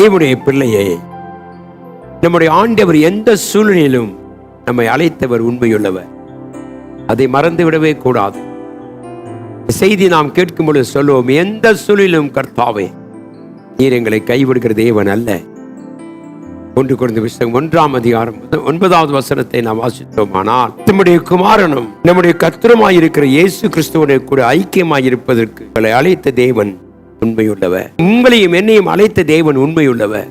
தேவனுடைய பிள்ளையே நம்முடைய ஆண்டவர் எந்த சூழ்நிலையிலும் நம்மை அழைத்தவர் உண்மையுள்ளவர். அதை மறந்து விடவே கூடாது. செய்தி நாம் கேட்கும் பொழுது சொல்லுவோம் எந்த சூழலிலும் கர்த்தாவே நீர் எங்களை கைவிடுகிற தேவன் அல்ல. ஒன்று குறைந்த புஸ்தகம் ஒன்றாம் அதிகாரம் ஒன்பதாவது வசனத்தை நாம் வாசித்தோம். ஆனால் நம்முடைய குமாரனும் நம்முடைய கத்திரமாயிருக்கிற இயேசு கிறிஸ்துவனை கூட ஐக்கியமாயிருப்பதற்கு உங்களை அழைத்த தேவன் உண்மையுள்ளவர் உங்களையும் என்னையும் அழைத்த தேவன் உண்மையுள்ளவர்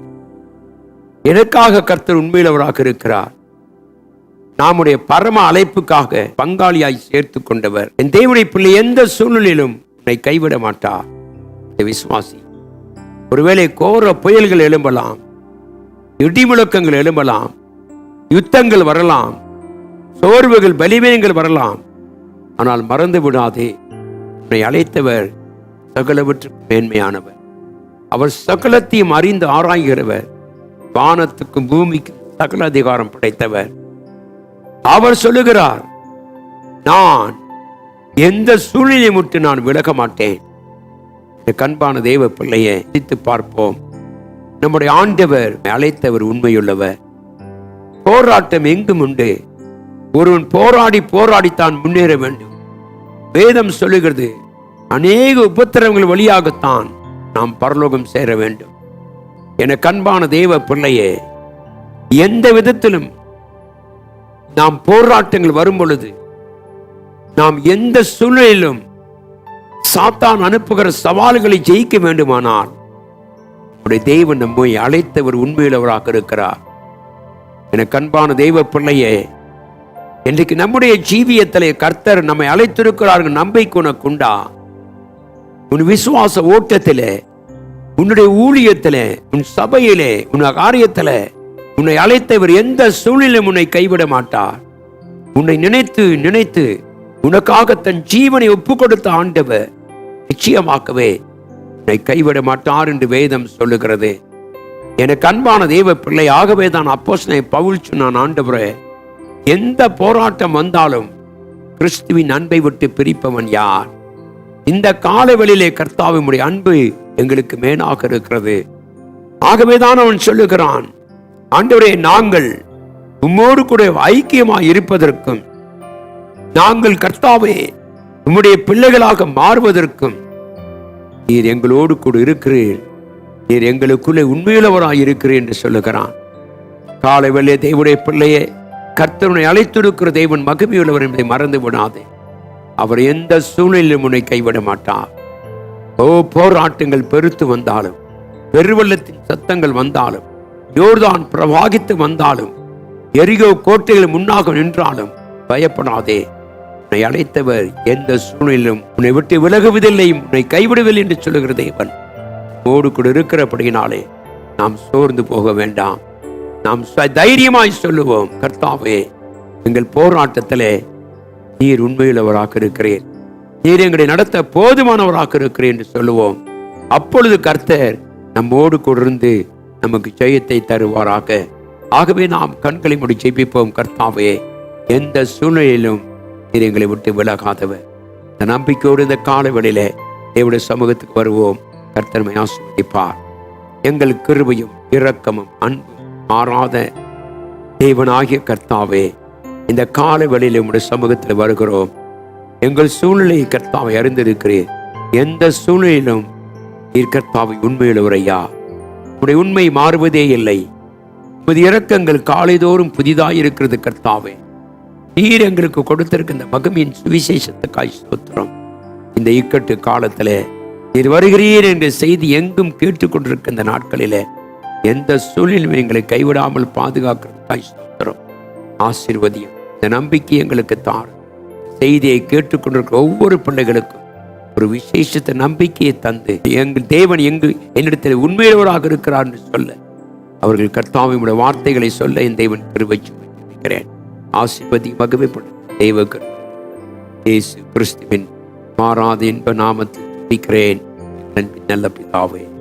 எனக்காக கர்த்தர் உண்மையுள்ளவராக இருக்கிறார். நம்முடைய பரம அழைப்புக்காக பங்காளியாய் சேர்த்து கொண்டவர். என் தேவனை பிள்ளை எந்த சூழ்நிலையிலும் உன்னை கைவிட மாட்டார். விசுவாசி. ஒருவேளை கோர புயல்கள் எழும்பலாம். இடி முழக்கங்கள் எழும்பலாம். யுத்தங்கள் வரலாம். சோர்வுகள் பலிவீனங்கள் வரலாம். ஆனால் மறந்து விடாதே உன்னை அழைத்தவர் சகலவற்றுக்கு மேன்மையானவர். அவர் சகலத்தையும் அறிந்து ஆராய்கிறவர். வானத்துக்கும் பூமிக்கும் சகல அதிகாரம் படைத்தவர். அவர் சொல்லுகிறார் நான் எந்த சூழ்நிலை முட்டு நான் விலக மாட்டேன். கண்பான தெய்வ பிள்ளையை சிந்தித்து பார்ப்போம். நம்முடைய ஆண்டவர் அழைத்தவர் உண்மையுள்ளவர். போராட்டம் எங்கும் உண்டு. ஒருவன் போராடி போராடித்தான் முன்னேற வேண்டும். வேதம் சொல்லுகிறது அநேக உபத்திரவங்கள் வழியாகத்தான் நாம் பரலோகம் சேர வேண்டும். என கண்பான தேவ பிள்ளையே எந்த விதத்திலும் நாம் போராட்டங்கள் வரும் பொழுது நாம் எந்த சூழ்நிலையிலும் சாத்தான் அனுப்புகிற சவால்களை ஜெயிக்க வேண்டுமானால் நம்முடைய தேவன் நம்மை அழைத்தவர் உண்மையுள்ளவராக இருக்கிறார். என கண்பான தெய்வ பிள்ளையே இன்றைக்கு நம்முடைய ஜீவியத்திலே கர்த்தர் நம்மை அழைத்திருக்கிறார்கள் நம்பிக்கை உனக்குண்டா உன் விசுவாச ஓட்டத்தில் உன்னுடைய ஊழியத்திலே உன் சபையிலே உன் காரியத்தில் உன்னை அழைத்தவர் எந்த சூழ்நிலையும் உன்னை கைவிட மாட்டார். உன்னை நினைத்து நினைத்து உனக்காக தன் ஜீவனை ஒப்பு கொடுத்த ஆண்டவர் நிச்சயமாக்கவே உன்னை கைவிட மாட்டார் என்று வேதம் சொல்லுகிறது. எனக்கு அன்பான தெய்வ பிள்ளை ஆகவே தான் அப்போசனை பவுல் சொன்னான் ஆண்டவரே எந்த போராட்டம் வந்தாலும் கிறிஸ்துவின் அன்பை விட்டு பிரிப்பவன் யார்? இந்த காலவெளியிலே கர்த்தாவினுடைய அன்பு எங்களுக்கு மேனாக இருக்கிறது. ஆகவேதான் அவன் சொல்லுகிறான் ஆண்டவரே நாங்கள் உம்மோடு கூட ஐக்கியமாய் இருப்பதற்கும் நாங்கள் கர்த்தாவே உம்முடைய பிள்ளைகளாக மாறுவதற்கும் நீர் எங்களோடு கூட இருக்கிறீர். நீர் எங்களுக்குள்ளே உண்மையுள்ளவராய் இருக்கிறீர் என்று சொல்லுகிறான். காலை வெள்ளே தேவனுடைய பிள்ளையே கர்த்தருனை அழைத்திருக்கிற தேவன் மகிமையுள்ளவர் என்பதை மறந்து விடாதே. அவர் எந்த சூழ்நிலையிலும் உன்னை கைவிட மாட்டார். ஓ போராட்டங்கள் பெருத்து வந்தாலும் பெருவெள்ளத்தின் சத்தங்கள் வந்தாலும் யோர்தான் பிரவாகித்து வந்தாலும் எரிகோ கோட்டைகள் முன்னாக நின்றாலும் பயப்படாதே. உன்னை அழைத்தவர் எந்த சூழ்நிலையிலும் உன்னை விட்டு விலகுவதில்லை உன்னை கைவிடவில்லை என்று சொல்லுகிற தேவன். ஓடு கூட இருக்கிறபடியினாலே நாம் சோர்ந்து போக வேண்டாம். நாம் ச- தைரியமாய் சொல்லுவோம் கர்த்தாவே எங்கள் போராட்டத்திலே நீர் உண்மையுள்ளவராக இருக்கிறீர் நீர் எங்களை நடத்த போதுமானவராக இருக்கிறீர் என்று சொல்லுவோம். அப்பொழுது கர்த்தர் நம்மோடு கொண்டிருந்து நமக்கு ஜெயத்தை தருவாராக. ஆகவே நாம் கண்களை முடி ஜெயிப்போம் கர்த்தாவே. எந்த சூழ்நிலையிலும் நீர் எங்களை விட்டு விலகாதவர். இந்த நம்பிக்கையோடு இந்த காலவெளியில தேவடைய சமூகத்துக்கு வருவோம். கர்த்தன்மை ஆசிர்வதிப்பார். எங்கள் கிருபையும் இரக்கமும் அன்பும் மாறாத தேவனாகிய கர்த்தாவே. இந்த கால வேளையில உங்களுடைய சமூகத்தில் வருகிறோம். எங்கள் சூழ்நிலையை கர்த்தாவை அறிந்திருக்கிறேன் எந்த சூழ்நிலையிலும் நீர் கர்த்தாவை உண்மையுள்ளவரையா? உடைய உண்மை மாறுவதே இல்லை. உமது இரக்கங்கள் காலைதோறும் புதிதாக இருக்கிறது கர்த்தாவே. நீர் எங்களுக்கு கொடுத்திருக்க இந்த மகமின் சுவிசேஷத்துக்காய் சோத்திரம் இந்த இக்கட்டு காலத்திலே நீர் வருகிறீர் என்ற செய்தி எங்கும் கேட்டுக்கொண்டிருக்க இந்த நாட்களிலே எந்த சூழ்நிலையும் எங்களை கைவிடாமல் பாதுகாக்கிறதுக்காய் சோத்திரம் ஆசீர்வதியும். இந்த நம்பிக்கை எங்களுக்கு தாரும். செய்தியை கேட்டுக்கொண்டிருக்கிற ஒவ்வொரு பிள்ளைகளுக்கும் ஒரு விசேஷத்த நம்பிக்கையை தந்து எங்கள் தேவன் எங்கு என்னிடத்தில் உண்மையுள்ளவராக இருக்கிறார் என்று சொல்ல அவர்கள் கர்த்தாவினுடைய வார்த்தைகளை சொல்ல என் தேவன் கிருபைச்சு இருக்கிறேன் ஆசீர்வதி மகிமைப்படும் தெய்வ இயேசு கிறிஸ்துவின் மாறாத இன்ப நாமத்தில் துதிக்கிறேன் நன்றி நல்ல பிதாவே.